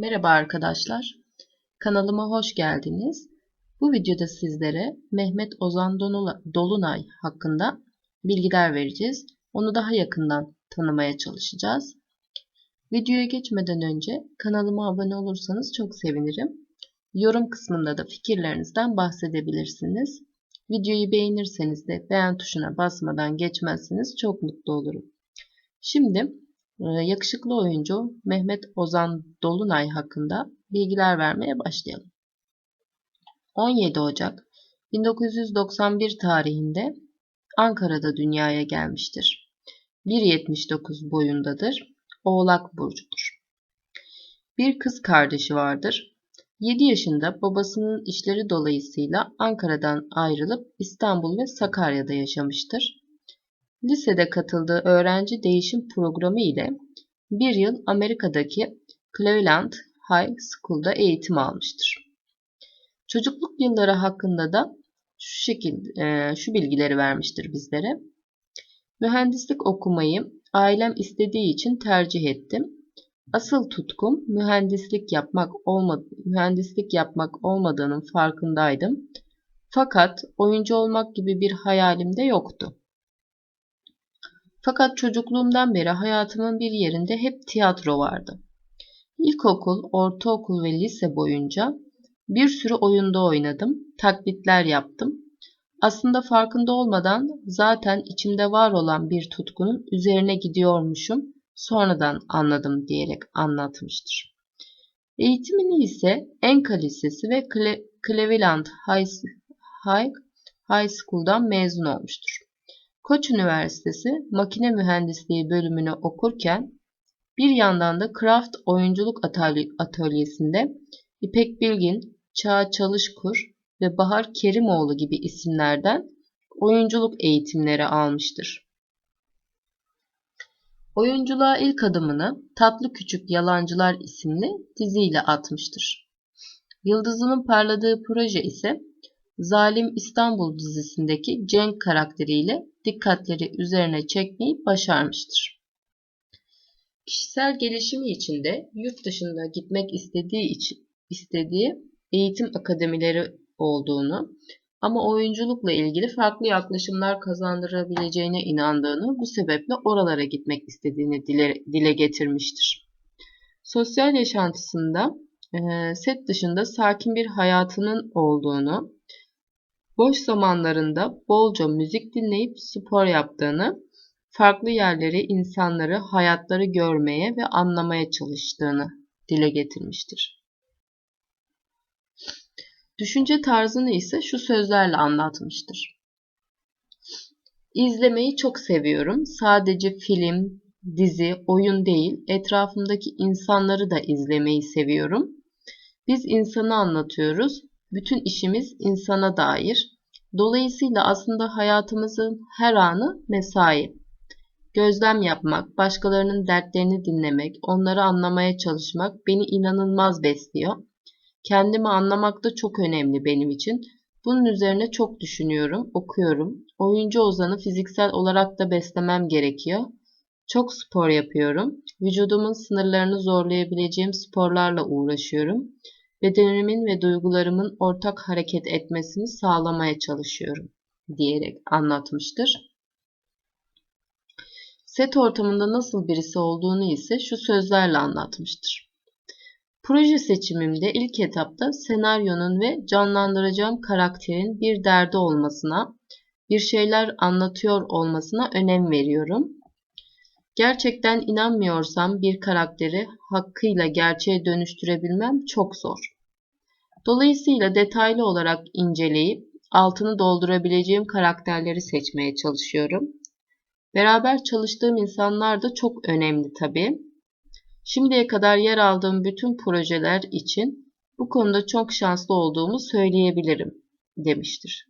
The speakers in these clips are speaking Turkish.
Merhaba arkadaşlar. Kanalıma hoş geldiniz. Bu videoda sizlere Mehmet Ozan Dolunay hakkında bilgiler vereceğiz. Onu daha yakından tanımaya çalışacağız. Videoya geçmeden önce kanalıma abone olursanız çok sevinirim. Yorum kısmında da fikirlerinizden bahsedebilirsiniz. Videoyu beğenirseniz de beğen tuşuna basmadan geçmezseniz çok mutlu olurum. Şimdi yakışıklı oyuncu Mehmet Ozan Dolunay hakkında bilgiler vermeye başlayalım. 17 Ocak 1991 tarihinde Ankara'da dünyaya gelmiştir. 1.79 boyundadır. Oğlak burcudur. Bir kız kardeşi vardır. 7 yaşında babasının işleri dolayısıyla Ankara'dan ayrılıp İstanbul ve Sakarya'da yaşamıştır. Lisede katıldığı öğrenci değişim programı ile bir yıl Amerika'daki Cleveland High School'da eğitim almıştır. Çocukluk yılları hakkında da şu şekilde şu bilgileri vermiştir bizlere. Mühendislik okumayı ailem istediği için tercih ettim. Asıl tutkum mühendislik yapmak olmadı, mühendislik yapmak olmadığının farkındaydım. Fakat oyuncu olmak gibi bir hayalim de yoktu. Fakat çocukluğumdan beri hayatımın bir yerinde hep tiyatro vardı. İlkokul, ortaokul ve lise boyunca bir sürü oyunda oynadım, taklitler yaptım. Aslında farkında olmadan zaten içimde var olan bir tutkunun üzerine gidiyormuşum, sonradan anladım diyerek anlatmıştır. Eğitimini ise Enka Lisesi ve Cleveland High, High, School'dan mezun olmuştur. Koç Üniversitesi Makine Mühendisliği bölümünü okurken bir yandan da Craft Oyunculuk Atölyesi'nde İpek Bilgin, Çağ Çalışkur ve Bahar Kerimoğlu gibi isimlerden oyunculuk eğitimleri almıştır. Oyunculuğa ilk adımını Tatlı Küçük Yalancılar isimli diziyle atmıştır. Yıldızının parladığı proje ise Zalim İstanbul dizisindeki Cenk karakteriyle dikkatleri üzerine çekmeyi başarmıştır. Kişisel gelişimi için de yurt dışında gitmek istediği için istediği eğitim akademileri olduğunu ama oyunculukla ilgili farklı yaklaşımlar kazandırabileceğine inandığını bu sebeple oralara gitmek istediğini dile, dile getirmiştir. Sosyal yaşantısında set dışında sakin bir hayatının olduğunu, boş zamanlarında bolca müzik dinleyip spor yaptığını, farklı yerleri, insanları, hayatları görmeye ve anlamaya çalıştığını dile getirmiştir. Düşünce tarzını ise şu sözlerle anlatmıştır. İzlemeyi çok seviyorum. Sadece film, dizi, oyun değil, etrafımdaki insanları da izlemeyi seviyorum. Biz insanı anlatıyoruz bütün işimiz insana dair. Dolayısıyla aslında hayatımızın her anı mesai. Gözlem yapmak, başkalarının dertlerini dinlemek, onları anlamaya çalışmak beni inanılmaz besliyor. Kendimi anlamak da çok önemli benim için. Bunun üzerine çok düşünüyorum, okuyorum. Oyuncu Ozan'ı fiziksel olarak da beslemem gerekiyor. Çok spor yapıyorum. Vücudumun sınırlarını zorlayabileceğim sporlarla uğraşıyorum bedenimin ve duygularımın ortak hareket etmesini sağlamaya çalışıyorum diyerek anlatmıştır. Set ortamında nasıl birisi olduğunu ise şu sözlerle anlatmıştır. Proje seçimimde ilk etapta senaryonun ve canlandıracağım karakterin bir derdi olmasına, bir şeyler anlatıyor olmasına önem veriyorum. Gerçekten inanmıyorsam bir karakteri hakkıyla gerçeğe dönüştürebilmem çok zor. Dolayısıyla detaylı olarak inceleyip altını doldurabileceğim karakterleri seçmeye çalışıyorum. Beraber çalıştığım insanlar da çok önemli tabii. Şimdiye kadar yer aldığım bütün projeler için bu konuda çok şanslı olduğumu söyleyebilirim demiştir.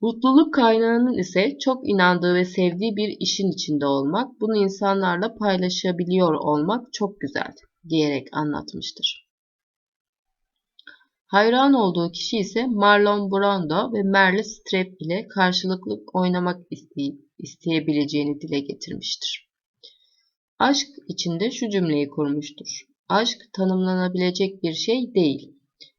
Mutluluk kaynağının ise çok inandığı ve sevdiği bir işin içinde olmak, bunu insanlarla paylaşabiliyor olmak çok güzel diyerek anlatmıştır. Hayran olduğu kişi ise Marlon Brando ve Meryl Streep ile karşılıklı oynamak isteyebileceğini dile getirmiştir. Aşk içinde şu cümleyi kurmuştur. Aşk tanımlanabilecek bir şey değil.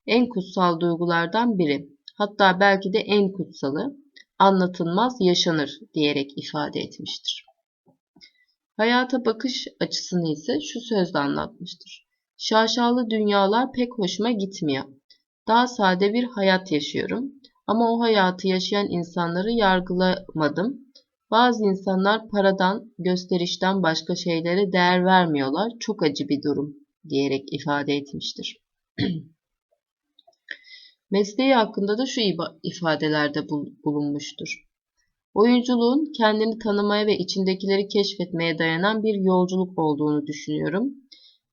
En kutsal duygulardan biri. Hatta belki de en kutsalı. Anlatılmaz yaşanır diyerek ifade etmiştir. Hayata bakış açısını ise şu sözle anlatmıştır. Şaşalı dünyalar pek hoşuma gitmiyor. Daha sade bir hayat yaşıyorum. Ama o hayatı yaşayan insanları yargılamadım. Bazı insanlar paradan, gösterişten başka şeylere değer vermiyorlar. Çok acı bir durum diyerek ifade etmiştir. Mesleği hakkında da şu ifadelerde bulunmuştur. Oyunculuğun kendini tanımaya ve içindekileri keşfetmeye dayanan bir yolculuk olduğunu düşünüyorum.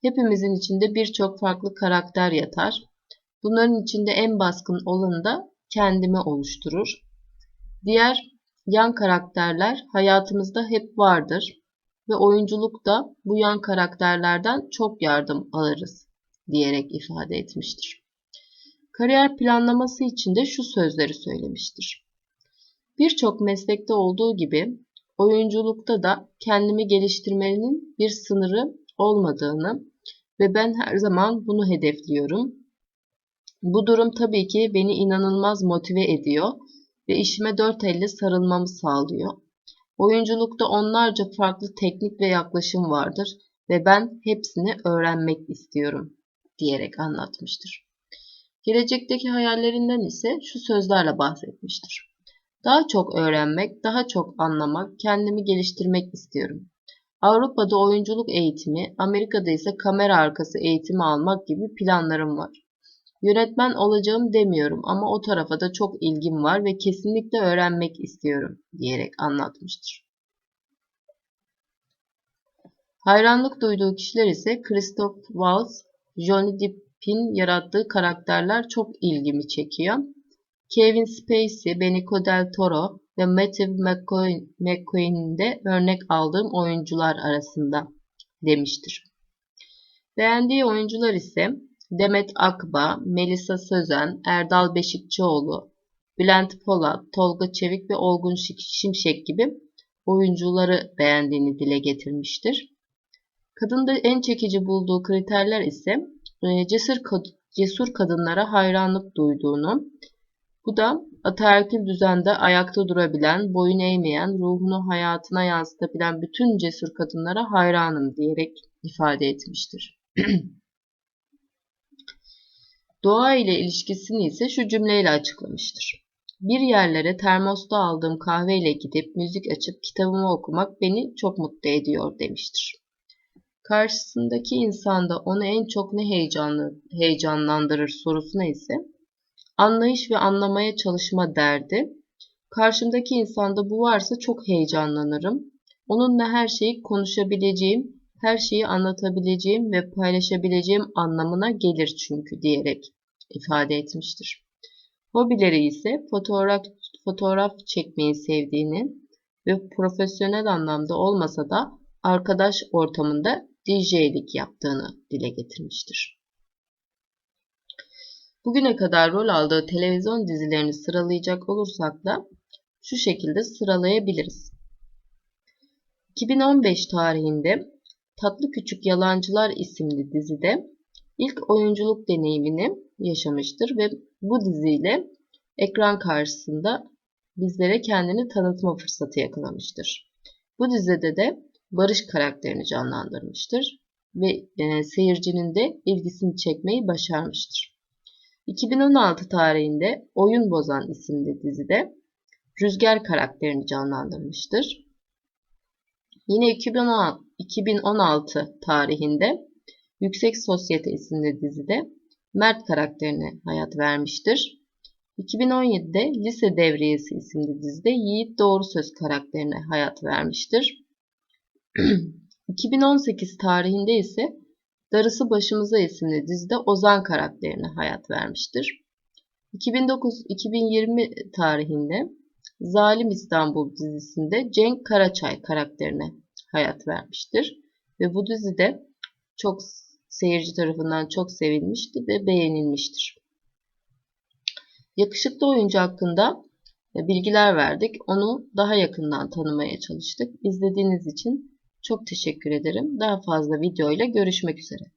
Hepimizin içinde birçok farklı karakter yatar. Bunların içinde en baskın olanı da kendimi oluşturur. Diğer yan karakterler hayatımızda hep vardır ve oyunculukta bu yan karakterlerden çok yardım alırız diyerek ifade etmiştir. Kariyer planlaması için de şu sözleri söylemiştir. Birçok meslekte olduğu gibi oyunculukta da kendimi geliştirmenin bir sınırı olmadığını ve ben her zaman bunu hedefliyorum. Bu durum tabii ki beni inanılmaz motive ediyor ve işime dört elle sarılmamı sağlıyor. Oyunculukta onlarca farklı teknik ve yaklaşım vardır ve ben hepsini öğrenmek istiyorum diyerek anlatmıştır. Gelecekteki hayallerinden ise şu sözlerle bahsetmiştir. Daha çok öğrenmek, daha çok anlamak, kendimi geliştirmek istiyorum. Avrupa'da oyunculuk eğitimi, Amerika'da ise kamera arkası eğitimi almak gibi planlarım var. Yönetmen olacağım demiyorum ama o tarafa da çok ilgim var ve kesinlikle öğrenmek istiyorum diyerek anlatmıştır. Hayranlık duyduğu kişiler ise Christoph Waltz, Johnny Depp'in yarattığı karakterler çok ilgimi çekiyor. Kevin Spacey, Benicio del Toro ve Matthew McConaughey'de örnek aldığım oyuncular arasında demiştir. Beğendiği oyuncular ise Demet Akba, Melisa Sözen, Erdal Beşikçioğlu, Bülent Polat, Tolga Çevik ve Olgun Şimşek gibi oyuncuları beğendiğini dile getirmiştir. Kadında en çekici bulduğu kriterler ise e, cesur, cesur kadınlara hayranlık duyduğunu, bu da ataerkil düzende ayakta durabilen, boyun eğmeyen, ruhunu hayatına yansıtabilen bütün cesur kadınlara hayranım diyerek ifade etmiştir. Doğa ile ilişkisini ise şu cümleyle açıklamıştır. Bir yerlere termosta aldığım kahveyle gidip müzik açıp kitabımı okumak beni çok mutlu ediyor demiştir. Karşısındaki insanda onu en çok ne heyecanlı, heyecanlandırır sorusuna ise anlayış ve anlamaya çalışma derdi. Karşımdaki insanda bu varsa çok heyecanlanırım. Onunla her şeyi konuşabileceğim, her şeyi anlatabileceğim ve paylaşabileceğim anlamına gelir çünkü diyerek ifade etmiştir. Hobileri ise fotoğraf, fotoğraf çekmeyi sevdiğini ve profesyonel anlamda olmasa da arkadaş ortamında DJ'lik yaptığını dile getirmiştir. Bugüne kadar rol aldığı televizyon dizilerini sıralayacak olursak da şu şekilde sıralayabiliriz. 2015 tarihinde Tatlı Küçük Yalancılar isimli dizide ilk oyunculuk deneyimini yaşamıştır ve bu diziyle ekran karşısında bizlere kendini tanıtma fırsatı yakalamıştır. Bu dizide de Barış karakterini canlandırmıştır ve e, seyircinin de ilgisini çekmeyi başarmıştır. 2016 tarihinde Oyun Bozan isimli dizide Rüzgar karakterini canlandırmıştır. Yine 2016 tarihinde Yüksek Sosyete isimli dizide Mert karakterine hayat vermiştir. 2017'de Lise Devriyesi isimli dizide Yiğit Doğru Söz karakterine hayat vermiştir. 2018 tarihinde ise Darısı Başımıza isimli dizide Ozan karakterine hayat vermiştir. 2009-2020 tarihinde Zalim İstanbul dizisinde Cenk Karaçay karakterine hayat vermiştir. Ve bu dizide çok seyirci tarafından çok sevilmişti ve beğenilmiştir. Yakışıklı oyuncu hakkında bilgiler verdik. Onu daha yakından tanımaya çalıştık. İzlediğiniz için Çok teşekkür ederim. Daha fazla video ile görüşmek üzere.